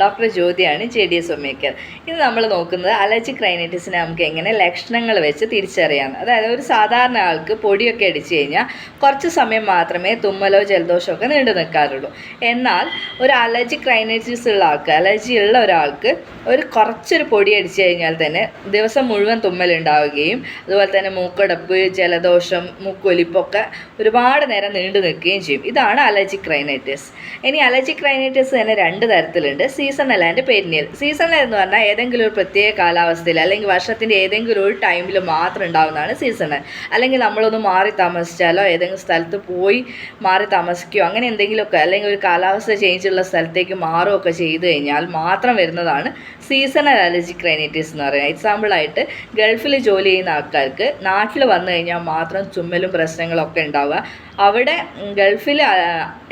Doctor ജ്യോതിയാണ് J D S ഒമേക്കർ ഇത് നമ്മൾ നോക്കുന്നത് അലർജി ക്രൈനൈറ്റിസിനെ നമുക്ക് എങ്ങനെ ലക്ഷണങ്ങൾ വെച്ച് തിരിച്ചറിയാം. അതായത് ഒരു സാധാരണ ആൾക്ക് പൊടിയൊക്കെ അടിച്ചു കഴിഞ്ഞാൽ കുറച്ച് സമയം മാത്രമേ തുമ്മലോ ജലദോഷമോ ഒക്കെ നീണ്ടു നിൽക്കാറുള്ളൂ. എന്നാൽ ഒരു അലർജി ക്രൈനൈറ്റിസ് ഉള്ള ആൾക്ക് അലർജി ഉള്ള ഒരാൾക്ക് ഒരു കുറച്ചൊരു പൊടി അടിച്ചു കഴിഞ്ഞാൽ തന്നെ ദിവസം മുഴുവൻ തുമ്മലുണ്ടാവുകയും അതുപോലെ തന്നെ മൂക്കടപ്പ് ജലദോഷം മൂക്കൊലിപ്പൊക്കെ ഒരുപാട് നേരം നീണ്ടു നിൽക്കുകയും ചെയ്യും. ഇതാണ് അലർജി ക്രൈനൈറ്റിസ് ഇനി അലർജി ക്രൈനൈറ്റിസ് തന്നെ രണ്ട് തരത്തിലുണ്ട്. സീസണൽ ആൻഡ് പെരിനിയൽ സീസണൽ എന്ന് പറഞ്ഞാൽ ഏതെങ്കിലും ഒരു പ്രത്യേക കാലാവസ്ഥയിൽ അല്ലെങ്കിൽ വർഷത്തിന്റെ ഏതെങ്കിലും ഒരു ടൈമിൽ മാത്രം ഉണ്ടാകുന്നതാണ് സീസണൽ അല്ലെങ്കിൽ നമ്മളൊന്ന് മാറി താമസിച്ചാലോ ഏതെങ്കിലും സ്ഥലത്ത് പോയി മാറി താമസിക്കുകയോ അങ്ങനെ എന്തെങ്കിലുമൊക്കെ അല്ലെങ്കിൽ ഒരു കാലാവസ്ഥ ചേഞ്ച് ഉള്ള സ്ഥലത്തേക്ക് മാറുകയൊക്കെ ചെയ്തു കഴിഞ്ഞാൽ മാത്രം വരുന്നതാണ് സീസണൽ അലർജി ക്രൈനൈറ്റീസ് എന്ന് പറയുന്നത്. എക്സാമ്പിളായിട്ട് ഗൾഫിൽ ജോലി ചെയ്യുന്ന ആൾക്കാർക്ക് നാട്ടിൽ വന്നു കഴിഞ്ഞാൽ മാത്രം ചുമ്മലും പ്രശ്നങ്ങളൊക്കെ ഉണ്ടാവുക. അവിടെ ഗൾഫിൽ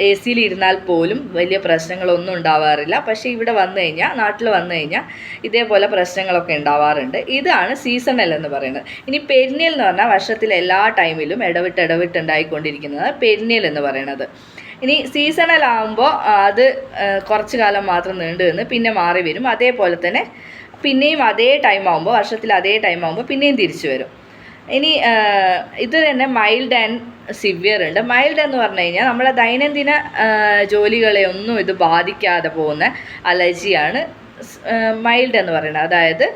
എ സിയിൽ ഇരുന്നാൽ പോലും വലിയ പ്രശ്നങ്ങളൊന്നും ഉണ്ടാവാറില്ല. പക്ഷേ ഇവിടെ വന്നു കഴിഞ്ഞാൽ നാട്ടിൽ വന്നു കഴിഞ്ഞാൽ ഇതേപോലെ പ്രശ്നങ്ങളൊക്കെ ഉണ്ടാവാറുണ്ട്. ഇതാണ് സീസണൽ എന്ന് പറയുന്നത്. ഇനി പെരിനിയൽ എന്ന് പറഞ്ഞാൽ വർഷത്തിൽ എല്ലാ ടൈമിലും ഇടവിട്ട് ഇടവിട്ട് ഉണ്ടായിക്കൊണ്ടിരിക്കുന്നത് പെരിനിയൽ എന്ന് പറയുന്നത്. ഇനി സീസണൽ ആകുമ്പോൾ അത് കുറച്ച് കാലം മാത്രം നീണ്ടു നിന്ന് പിന്നെ മാറി വരും. അതേപോലെ തന്നെ പിന്നെയും അതേ ടൈം ആകുമ്പോൾ വർഷത്തിൽ അതേ ടൈം ആകുമ്പോൾ പിന്നെയും തിരിച്ചു വരും. ഇനി ഇത് തന്നെ മൈൽഡ് ആൻഡ് സിവിയർ ഉണ്ട്. മൈൽഡ് എന്ന് പറഞ്ഞു കഴിഞ്ഞാൽ നമ്മളെ ദൈനംദിന ജോലികളെ ഒന്നും ഇത് ബാധിക്കാതെ പോകുന്ന അലർജിയാണ് മൈൽഡ് എന്ന് പറയുന്നത്. അതായത്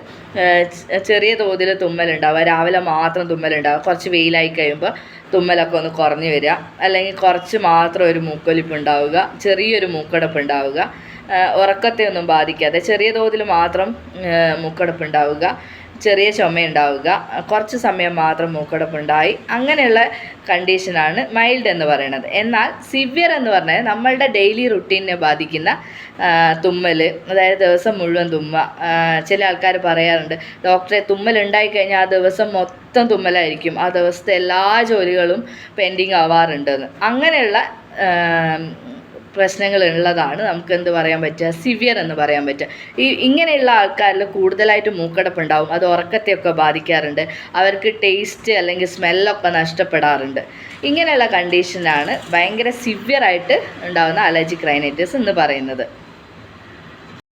ചെറിയ തോതിൽ തുമ്മലുണ്ടാവുക രാവിലെ മാത്രം തുമ്മലുണ്ടാവുക കുറച്ച് വെയിലായി കഴിയുമ്പോൾ തുമ്മലൊക്കെ ഒന്ന് കുറഞ്ഞു വരിക അല്ലെങ്കിൽ കുറച്ച് മാത്രം ഒരു മൂക്കൊലിപ്പ് ഉണ്ടാവുക ചെറിയൊരു മൂക്കടപ്പ് ഉണ്ടാവുക ഉറക്കത്തെ ഒന്നും ബാധിക്കാതെ ചെറിയ തോതിൽ മാത്രം മൂക്കടപ്പ് ഉണ്ടാവുക ചെറിയ ചുമയുണ്ടാവുക കുറച്ച് സമയം മാത്രം മൂക്കടപ്പുണ്ടായി അങ്ങനെയുള്ള കണ്ടീഷനാണ് മൈൽഡ് എന്ന് പറയുന്നത്. എന്നാൽ സിവിയർ എന്ന് പറഞ്ഞാൽ നമ്മളുടെ ഡെയിലി റുട്ടീനെ ബാധിക്കുന്ന തുമ്മൽ അതായത് ദിവസം മുഴുവൻ തുമ്മ ചില ആൾക്കാർ പറയാറുണ്ട് ഡോക്ടറെ തുമ്മൽ ഉണ്ടായിക്കഴിഞ്ഞാൽ ആ ദിവസം മൊത്തം തുമ്മലായിരിക്കും. ആ ദിവസത്തെ എല്ലാ ജോലികളും പെൻഡിങ് ആവാറുണ്ടെന്ന്. അങ്ങനെയുള്ള പ്രശ്നങ്ങൾ ഉള്ളതാണ് നമുക്ക് എന്ത് പറയാൻ പറ്റുക? സിവിയർ എന്ന് പറയാൻ പറ്റുക. ഈ ഇങ്ങനെയുള്ള ആൾക്കാരിൽ കൂടുതലായിട്ട് മൂക്കടപ്പ് ഉണ്ടാവും അത് ഉറക്കത്തെയൊക്കെ ബാധിക്കാറുണ്ട്. അവർക്ക് ടേസ്റ്റ് അല്ലെങ്കിൽ സ്മെല്ലൊക്കെ നഷ്ടപ്പെടാറുണ്ട്. ഇങ്ങനെയുള്ള കണ്ടീഷനാണ് ഭയങ്കര സിവിയറായിട്ട് ഉണ്ടാകുന്ന അലർജി ക്രൈനൈറ്റിസ് എന്ന് പറയുന്നത്.